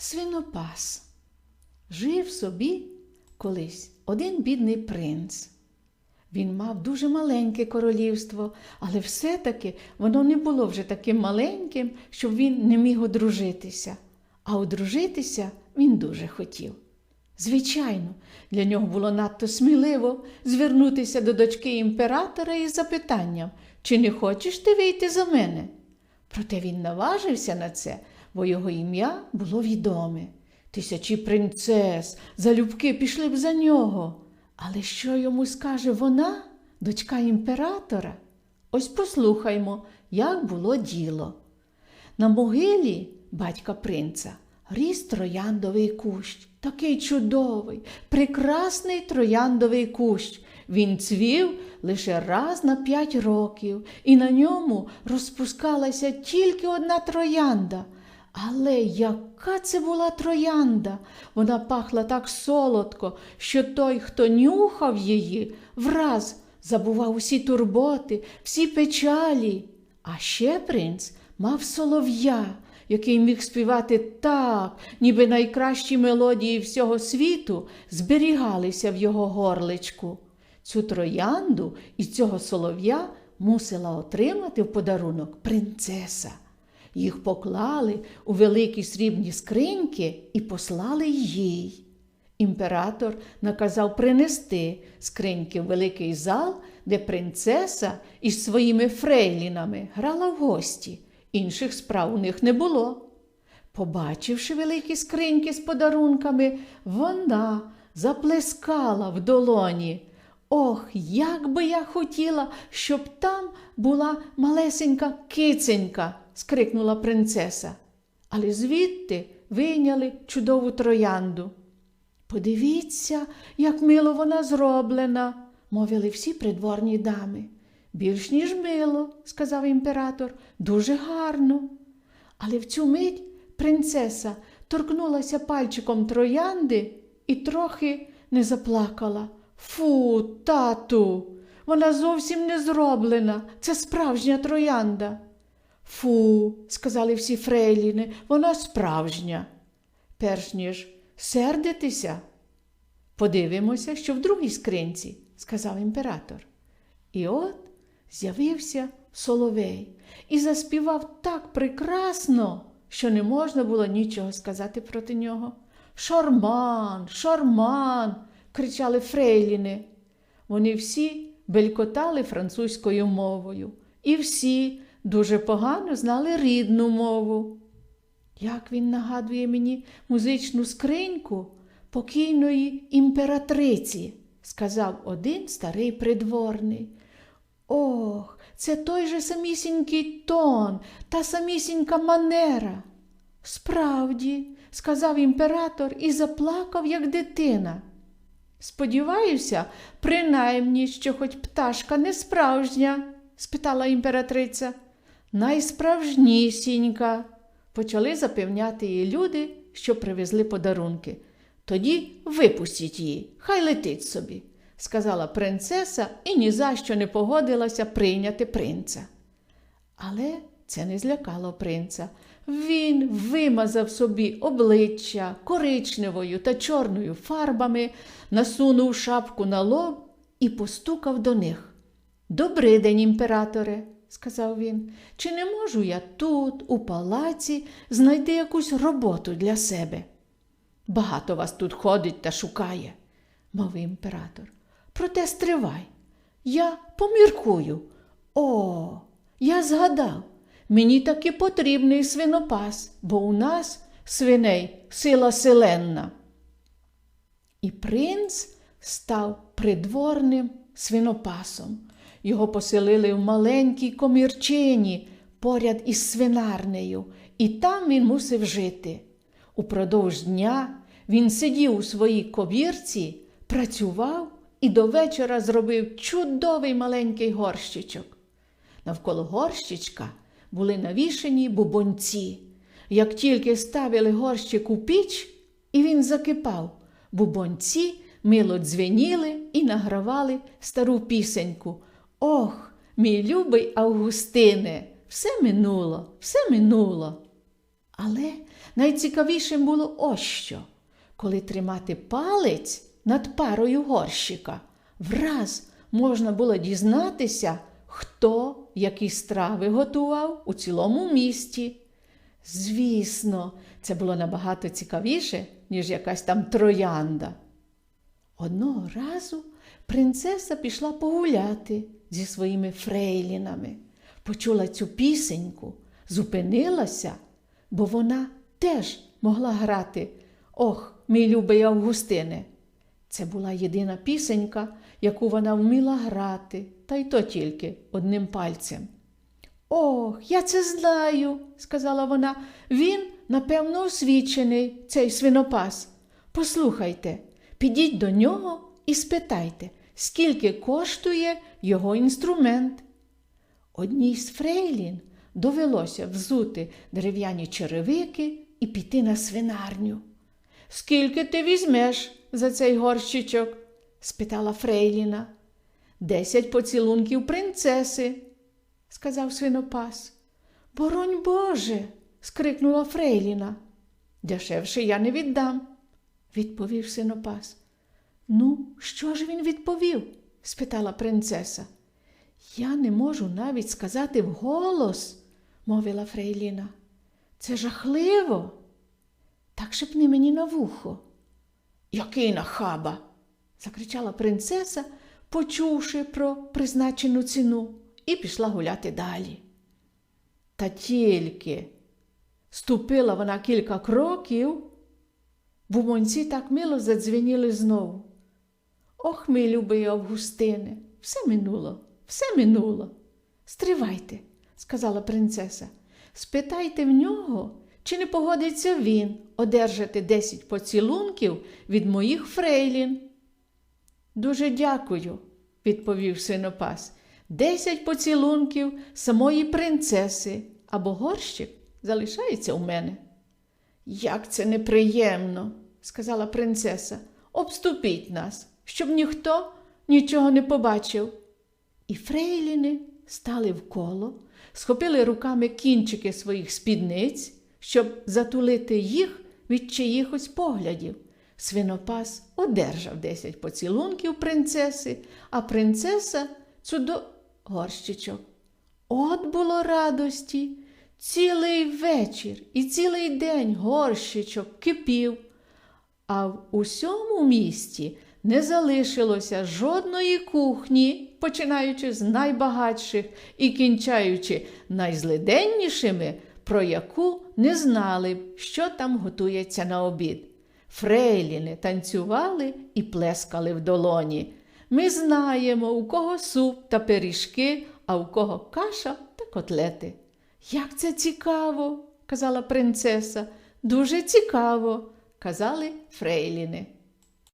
Свинопас. Жив собі колись один бідний принц. Він мав дуже маленьке королівство, але все-таки воно не було вже таким маленьким, щоб він не міг одружитися. А одружитися він дуже хотів. Звичайно, для нього було надто сміливо звернутися до дочки імператора із запитанням, чи не хочеш ти вийти за мене? Проте він наважився на це, бо його ім'я було відоме. Тисячі принцес, залюбки пішли б за нього. Але що йому скаже вона, дочка імператора? Ось послухаймо, як було діло. На могилі батька принца ріс трояндовий кущ, такий чудовий, прекрасний трояндовий кущ. Він цвів лише раз на п'ять років, і на ньому розпускалася тільки одна троянда. Але яка це була троянда? Вона пахла так солодко, що той, хто нюхав її, враз забував усі турботи, всі печалі. А ще принц мав солов'я, який міг співати так, ніби найкращі мелодії всього світу зберігалися в його горличку. Цю троянду із цього солов'я мусила отримати в подарунок принцеса. Їх поклали у великі срібні скриньки і послали їй. Імператор наказав принести скриньки в великий зал, де принцеса із своїми фрейлінами грала в гості. Інших справ у них не було. Побачивши великі скриньки з подарунками, вона заплескала в долоні. Ох, як би я хотіла, щоб там була малесенька киценька, скрикнула принцеса. Але звідти вийняли чудову троянду. Подивіться, як мило вона зроблена, мовили всі придворні дами. Більш ніж мило, сказав імператор, дуже гарно. Але в цю мить принцеса торкнулася пальчиком троянди і трохи не заплакала. Фу, тату, вона зовсім не зроблена. Це справжня троянда. Фу, сказали всі фрейліни, вона справжня. Перш ніж сердитися. Подивимося, що в другій скринці, сказав імператор. І от з'явився соловей і заспівав так прекрасно, що не можна було нічого сказати проти нього. Шорман, шорман, кричали фрейліни. Вони всі белькотали французькою мовою, і всі дуже погано знали рідну мову. Як він нагадує мені музичну скриньку покійної імператриці, сказав один старий придворний. Ох, це той же самісінький тон, та самісінька манера. Справді, сказав імператор і заплакав, як дитина. Сподіваюся, принаймні, що хоч пташка не справжня, спитала імператриця. Найсправжнісінька, почали запевняти її люди, що привезли подарунки. Тоді випустіть її, хай летить собі, сказала принцеса і ні за що не погодилася прийняти принца. Але це не злякало принца. Він вимазав собі обличчя коричневою та чорною фарбами, насунув шапку на лоб і постукав до них. «Добрий день, імператоре, сказав він. Чи не можу я тут, у палаці, знайти якусь роботу для себе? Багато вас тут ходить та шукає, мовив імператор. Проте стривай. Я поміркую. О, я згадав. Мені таки потрібний свинопас, бо у нас свиней сила селенна. І принц став придворним свинопасом. Його поселили в маленькій комірчині поряд із свинарнею, і там він мусив жити. Упродовж дня він сидів у своїй ковірці, працював і до вечора зробив чудовий маленький горщичок. Навколо горщичка були навішені бубонці. Як тільки ставили горщик у піч, і він закипав, бубонці мило дзвеніли і награвали стару пісеньку. Ох, мій любий Августине, все минуло, все минуло. Але найцікавішим було ось що. Коли тримати палець над парою горщика, враз можна було дізнатися, хто які страви готував у цілому місті. Звісно, це було набагато цікавіше, ніж якась там троянда. Одного разу принцеса пішла погуляти зі своїми фрейлінами, почула цю пісеньку, зупинилася, бо вона теж могла грати. Ох, мій любий Августине. Це була єдина пісенька, яку вона вміла грати, та й то тільки одним пальцем. Ох, я це знаю, сказала вона. Він, напевно, освічений, цей свинопас. Послухайте, підіть до нього і спитайте, скільки коштує його інструмент. Одній з фрейлін довелося взути дерев'яні черевики і піти на свинарню. Скільки ти візьмеш за цей горщичок? спитала Фрейліна. Десять поцілунків принцеси, сказав свинопас. Боронь Боже. скрикнула Фрейліна. Дешевше я не віддам, відповів свинопас. Ну, що ж він відповів? спитала принцеса. Я не можу навіть сказати вголос, мовила Фрейліна. Це жахливо. Так шепни мені на вухо. Який нахаба? закричала принцеса, почувши про призначену ціну, і пішла гуляти далі. Та тільки ступила вона кілька кроків, бумонці так мило задзвеніли знову. Ох, мій любий Августине, все минуло, все минуло. Стривайте, сказала принцеса. Спитайте в нього, чи не погодиться він одержати десять поцілунків від моїх фрейлін. Дуже дякую, відповів свинопас. Десять поцілунків самої принцеси або горщик залишається у мене. Як це неприємно, сказала принцеса. Обступіть нас, щоб ніхто нічого не побачив. І фрейліни стали вколо, схопили руками кінчики своїх спідниць, щоб затулити їх від чиїхось поглядів. Свинопас одержав десять поцілунків принцеси, а принцеса цудо горщичок. От було радості. Цілий вечір і цілий день горщичок кипів, а в усьому місті не залишилося жодної кухні, починаючи з найбагатших і кінчаючи найзлиденнішими, про яку не знали що там готується на обід. Фрейліни танцювали і плескали в долоні. Ми знаємо, у кого суп та пиріжки, а у кого каша та котлети. Як це цікаво, казала принцеса. Дуже цікаво, казали фрейліни.